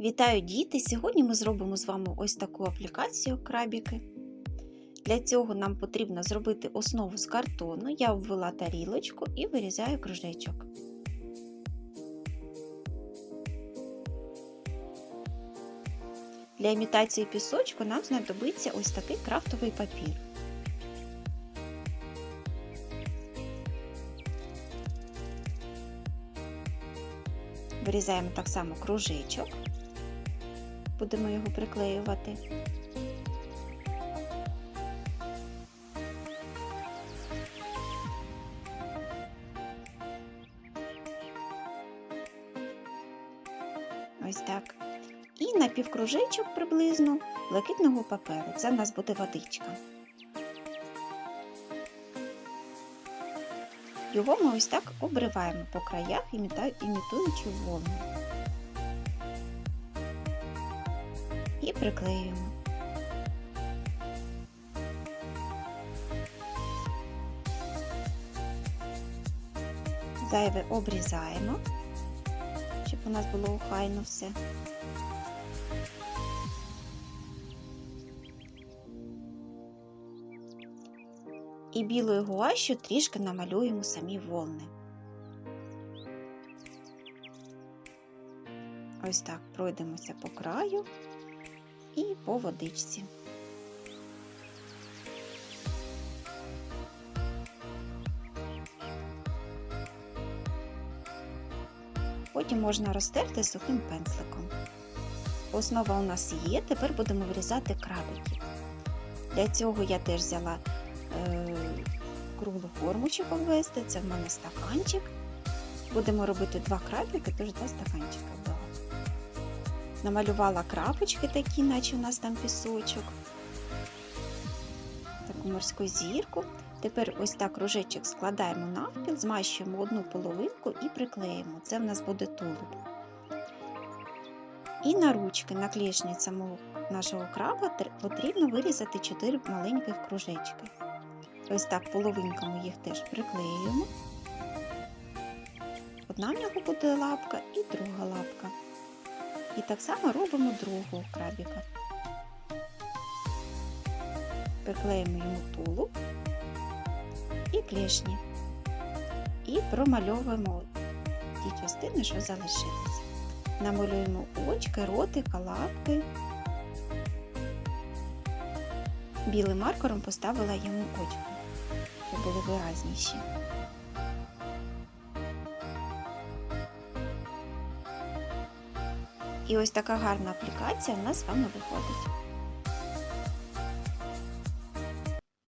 Вітаю діти! Сьогодні ми зробимо з вами ось таку аплікацію крабіки. Для цього нам потрібно зробити основу з картону. Я обвела тарілочку і вирізаю кружечок. Для імітації пісочку нам знадобиться ось такий крафтовий папір. Вирізаємо так само кружечок, будемо його приклеювати. Ось так. І на півкружечок приблизно блакитного паперу. Це в нас буде водичка. Його ми ось так обриваємо по краях, імітуючи волну. І приклеюємо. Зайве обрізаємо, щоб у нас було охайно все. і білою гуашю трішки намалюємо самі волни. Ось так пройдемося по краю і по водичці. Потім можна розтерти сухим пензликом. Основа у нас є, тепер будемо вирізати крабики. Для цього я теж взяла е, круглу форму, щоб обвести. Це в мене стаканчик. Будемо робити два крапики, тож два стаканчика. Намалювала крапочки такі, наче у нас там пісочок. Таку морську зірку. Тепер ось так кружечок складаємо навпіл, змащуємо одну половинку і приклеїмо. Це в нас буде тулуб. І на ручки, на клешні самого нашого краба потрібно вирізати 4 маленьких кружечки. Ось так половинками їх теж приклеюємо. Одна в нього буде лапка і друга лапка. І так само робимо другого крабіка. Приклеїмо йому тулуб і клешні. І промальовуємо ті частини, що залишилися. Намалюємо очки, ротика, лапки. Білим маркером поставила йому очки, щоб були виразніші. І ось така гарна аплікація в нас з вами виходить.